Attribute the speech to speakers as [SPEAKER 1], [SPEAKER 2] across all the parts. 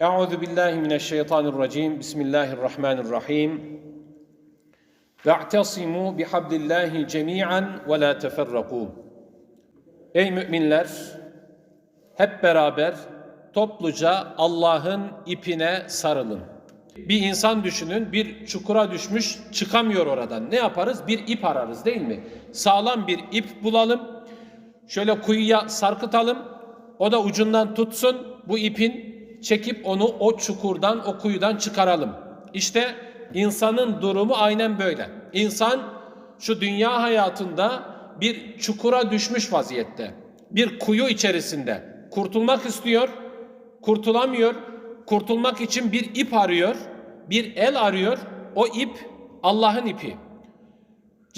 [SPEAKER 1] Euzu billahi mineşşeytanirracim. Bismillahirrahmanirrahim. Ve'tasimu bihablillahi cemi'an ve la teferraku. Ey müminler, hep beraber topluca Allah'ın ipine sarılın. Bir insan düşünün, bir çukura düşmüş, çıkamıyor oradan. Ne yaparız? Bir ip ararız değil mi? Sağlam bir ip bulalım. Şöyle kuyuya sarkıtalım. O da ucundan tutsun. Bu ipin çekip onu o çukurdan, o kuyudan çıkaralım. İşte insanın durumu aynen böyle. İnsan şu dünya hayatında bir çukura düşmüş vaziyette. Bir kuyu içerisinde. Kurtulmak istiyor, kurtulamıyor. Kurtulmak için bir ip arıyor, bir el arıyor. O ip Allah'ın ipi.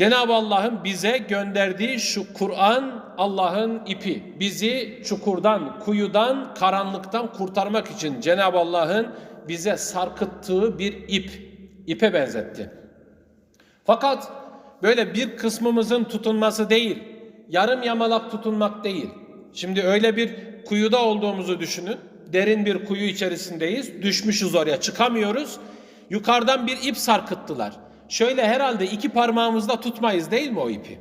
[SPEAKER 1] Cenab-ı Allah'ın bize gönderdiği şu Kur'an Allah'ın ipi. Bizi çukurdan, kuyudan, karanlıktan kurtarmak için Cenab-ı Allah'ın bize sarkıttığı bir ip, ipe benzetti. Fakat böyle bir kısmımızın tutunması değil, yarım yamalak tutunmak değil. Şimdi öyle bir kuyuda olduğumuzu düşünün. Derin bir kuyu içerisindeyiz. Düşmüşüz oraya, çıkamıyoruz. Yukarıdan bir ip sarkıttılar. Şöyle herhalde iki parmağımızla tutmayız değil mi o ipi?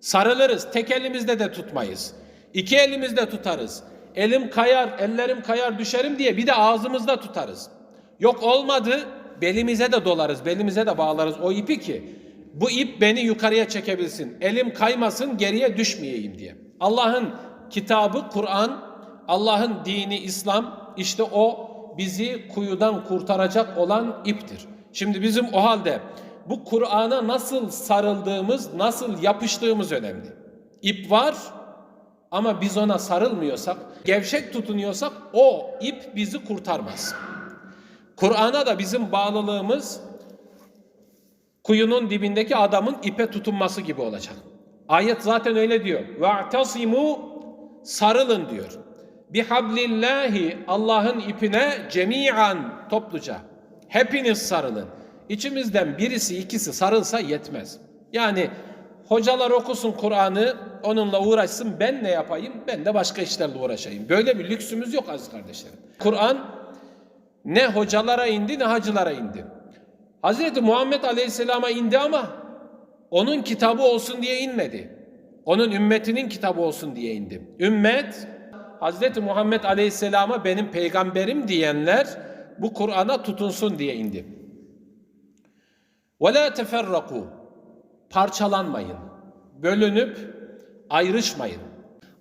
[SPEAKER 1] Sarılırız, tek elimizde de tutmayız. İki elimizde tutarız. Elim kayar, ellerim kayar düşerim diye bir de ağzımızda tutarız. Yok olmadı, belimize de dolarız, belimize de bağlarız o ipi ki bu ip beni yukarıya çekebilsin. Elim kaymasın, geriye düşmeyeyim diye. Allah'ın kitabı Kur'an, Allah'ın dini İslam işte o bizi kuyudan kurtaracak olan iptir. Şimdi bizim o halde bu Kur'an'a nasıl sarıldığımız, nasıl yapıştığımız önemli. İp var ama biz ona sarılmıyorsak, gevşek tutunuyorsak o ip bizi kurtarmaz. Kur'an'a da bizim bağlılığımız kuyunun dibindeki adamın ipe tutunması gibi olacak. Ayet zaten öyle diyor. Ve'tasimu sarılın diyor. Bihablillahi Allah'ın ipine cemiyan topluca. Hepiniz sarılın. İçimizden birisi ikisi sarılsa yetmez. Yani hocalar okusun Kur'an'ı onunla uğraşsın ben ne yapayım ben de başka işlerle uğraşayım. Böyle bir lüksümüz yok aziz kardeşlerim. Kur'an ne hocalara indi ne hacılara indi. Hazreti Muhammed Aleyhisselam'a indi ama onun kitabı olsun diye inmedi. Onun ümmetinin kitabı olsun diye indi. Ümmet Hazreti Muhammed Aleyhisselam'a benim peygamberim diyenler bu Kur'an'a tutunsun diye indi. La teferraku. Parçalanmayın. Bölünüp ayrışmayın.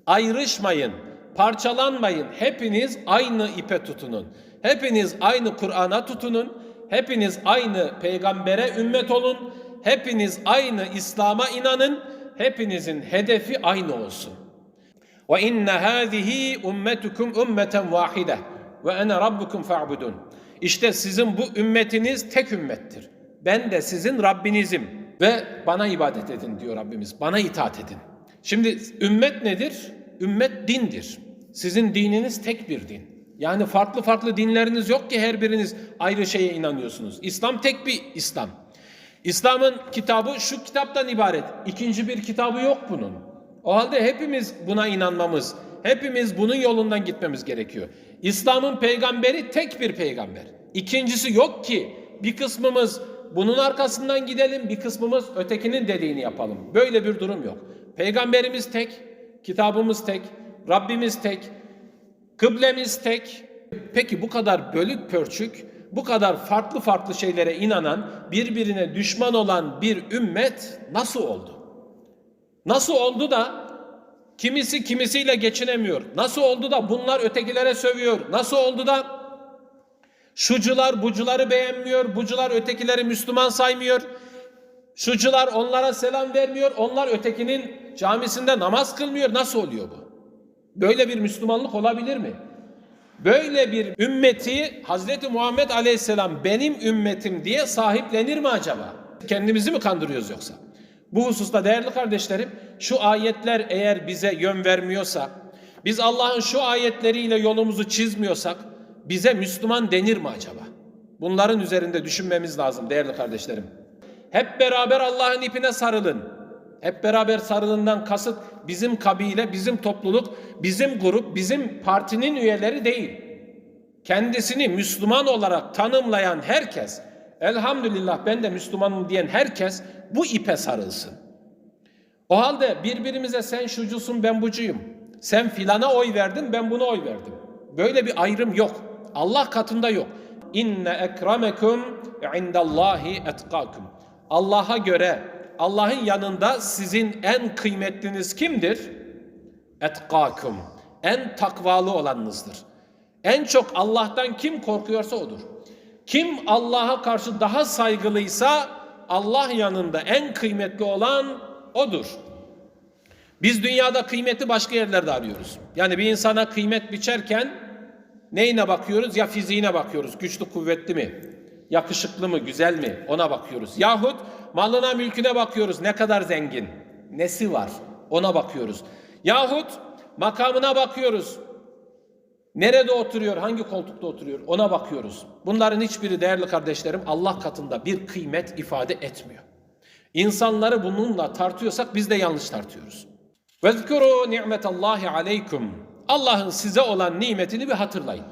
[SPEAKER 1] Ayrışmayın. Parçalanmayın. Hepiniz aynı ipe tutunun. Hepiniz aynı Kur'an'a tutunun. Hepiniz aynı peygambere ümmet olun. Hepiniz aynı İslam'a inanın. Hepinizin hedefi aynı olsun. Ve inne hâzihi ummetukum ummeten vahide ve ene rabbukum fa'budun. İşte sizin bu ümmetiniz tek ümmettir. Ben de sizin Rabbinizim ve bana ibadet edin diyor Rabbimiz. Bana itaat edin. Şimdi ümmet nedir? Ümmet dindir. Sizin dininiz tek bir din. Yani farklı farklı dinleriniz yok ki her biriniz ayrı şeye inanıyorsunuz. İslam tek bir İslam. İslam'ın kitabı şu kitaptan ibaret. İkinci bir kitabı yok bunun. O halde hepimiz buna inanmamız, hepimiz bunun yolundan gitmemiz gerekiyor. İslam'ın peygamberi tek bir peygamber. İkincisi yok ki bir kısmımız bunun arkasından gidelim, bir kısmımız ötekinin dediğini yapalım. Böyle bir durum yok. Peygamberimiz tek, kitabımız tek, Rabbimiz tek, kıblemiz tek. Peki bu kadar bölük pörçük, bu kadar farklı farklı şeylere inanan, birbirine düşman olan bir ümmet nasıl oldu? Nasıl oldu da kimisi kimisiyle geçinemiyor? Nasıl oldu da bunlar ötekilere sövüyor? Nasıl oldu da şucular bucuları beğenmiyor, bucular ötekileri Müslüman saymıyor? Şucular onlara selam vermiyor, onlar ötekinin camisinde namaz kılmıyor. Nasıl oluyor bu? Böyle bir Müslümanlık olabilir mi? Böyle bir ümmeti Hazreti Muhammed Aleyhisselam benim ümmetim diye sahiplenir mi acaba? Kendimizi mi kandırıyoruz yoksa? Bu hususta değerli kardeşlerim şu ayetler eğer bize yön vermiyorsa, biz Allah'ın şu ayetleriyle yolumuzu çizmiyorsak bize Müslüman denir mi acaba? Bunların üzerinde düşünmemiz lazım değerli kardeşlerim. Hep beraber Allah'ın ipine sarılın. Hep beraber sarılından kasıt bizim kabile, bizim topluluk, bizim grup, bizim partinin üyeleri değil. kendisini Müslüman olarak tanımlayan herkes, elhamdülillah ben de Müslümanım diyen herkes bu ipe sarılsın. O halde birbirimize sen şucusun ben bucuyum. Sen filana oy verdin ben buna oy verdim. Böyle bir ayrım yok. Allah katında yok. İnne ekremekum indallahi etkakum. Allah'a göre Allah'ın yanında sizin en kıymetliniz kimdir? Etkakum. En takvalı olanınızdır. En çok Allah'tan kim korkuyorsa odur. Kim Allah'a karşı daha saygılıysa Allah yanında en kıymetli olan odur. Biz dünyada kıymeti başka yerlerde arıyoruz. Yani bir insana kıymet biçerken neyine bakıyoruz? Ya fiziğine bakıyoruz. Güçlü kuvvetli mi? Yakışıklı mı? Güzel mi? Ona bakıyoruz. Yahut malına mülküne bakıyoruz. Ne kadar zengin? Nesi var? Ona bakıyoruz. Yahut makamına bakıyoruz. Nerede oturuyor, hangi koltukta oturuyor ona bakıyoruz. Bunların hiçbiri değerli kardeşlerim Allah katında bir kıymet ifade etmiyor. İnsanları bununla tartıyorsak biz de yanlış tartıyoruz. Vezkuru ni'metallahi aleykum. Allah'ın size olan nimetini bir hatırlayın.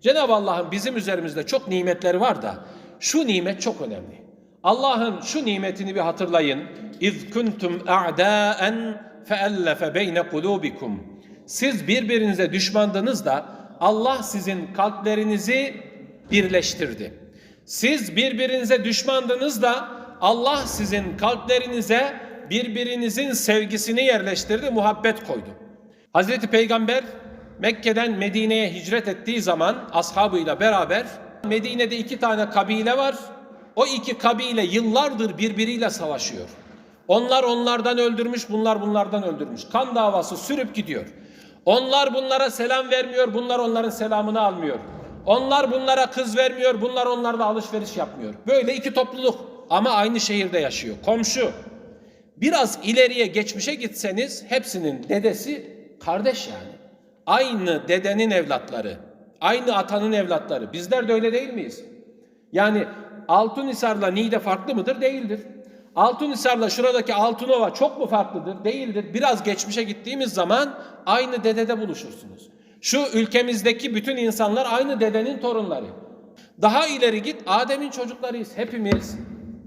[SPEAKER 1] Cenab-ı Allah'ın bizim üzerimizde çok nimetleri var da şu nimet çok önemli. Allah'ın şu nimetini bir hatırlayın. İz kuntum a'daen feellefe beyne kulubikum. Siz birbirinize düşmandınız da Allah sizin kalplerinizi birleştirdi. Siz birbirinize düşmandınız da Allah sizin kalplerinize birbirinizin sevgisini yerleştirdi, muhabbet koydu. Hazreti Peygamber Mekke'den Medine'ye hicret ettiği zaman ashabıyla beraber Medine'de iki tane kabile var. O iki kabile yıllardır birbiriyle savaşıyor. Onlar onlardan öldürmüş, bunlar bunlardan öldürmüş. Kan davası sürüp gidiyor. Onlar bunlara selam vermiyor, bunlar onların selamını almıyor. Onlar bunlara kız vermiyor, bunlar onlarla alışveriş yapmıyor. Böyle iki topluluk ama aynı şehirde yaşıyor. Komşu. Biraz ileriye geçmişe gitseniz hepsinin dedesi kardeş yani. Aynı dedenin evlatları, aynı atanın evlatları. Bizler de öyle değil miyiz? Yani Altunhisar'la Niğde farklı mıdır? Değildir. Altunhisar'la şuradaki Altınova çok mu farklıdır? Değildir. Biraz geçmişe gittiğimiz zaman aynı dedede buluşursunuz. Şu ülkemizdeki bütün insanlar aynı dedenin torunları. Daha ileri git Adem'in çocuklarıyız. Hepimiz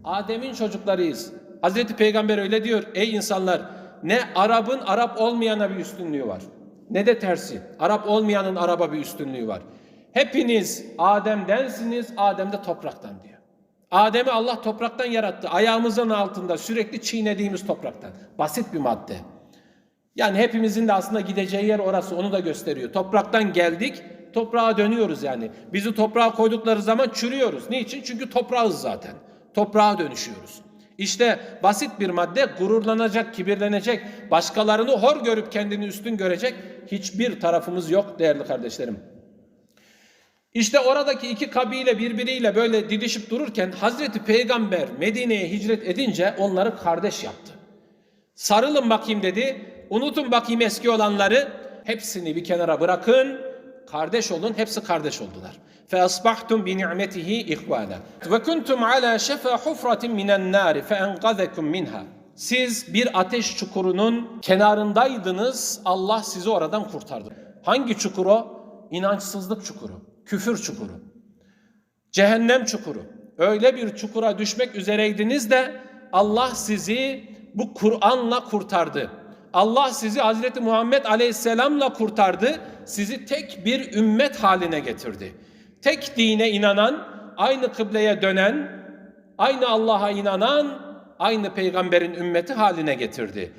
[SPEAKER 1] Adem'in çocuklarıyız. Hazreti Peygamber öyle diyor. Ey insanlar ne Arap'ın Arap olmayana bir üstünlüğü var. Ne de tersi. Arap olmayanın Arap'a bir üstünlüğü var. Hepiniz Adem'densiniz, Adem de topraktan diyor. Adem'i Allah topraktan yarattı. Ayağımızın altında sürekli çiğnediğimiz topraktan. Basit bir madde. Yani hepimizin de aslında gideceği yer orası onu da gösteriyor. Topraktan geldik, toprağa dönüyoruz yani. Bizi toprağa koydukları zaman çürüyoruz. Niçin? Çünkü toprağız zaten. Toprağa dönüşüyoruz. İşte basit bir madde gururlanacak, kibirlenecek, başkalarını hor görüp kendini üstün görecek hiçbir tarafımız yok değerli kardeşlerim. İşte oradaki iki kabile birbiriyle böyle didişip dururken Hazreti Peygamber Medine'ye hicret edince onları kardeş yaptı. Sarılın bakayım dedi. Unutun bakayım eski olanları. Hepsini bir kenara bırakın Kardeş olun. Hepsi kardeş oldular. فَأَصْبَحْتُمْ بِنِعْمَتِهِ إِخْوَانًا وَكُنْتُمْ عَلَى شَفَى حُفْرَةٍ مِنَ النَّارِ فَاَنْقَذَكُمْ مِنْهَا Siz bir ateş çukurunun kenarındaydınız. Allah sizi oradan kurtardı. Hangi çukur o? İnançsızlık çukuru. Küfür çukuru. Cehennem çukuru. Öyle bir çukura düşmek üzereydiniz de Allah sizi bu Kur'an'la kurtardı. Allah sizi Hazreti Muhammed Aleyhisselam'la kurtardı. Sizi tek bir ümmet haline getirdi. Tek dine inanan, aynı kıbleye dönen, aynı Allah'a inanan, aynı peygamberin ümmeti haline getirdi.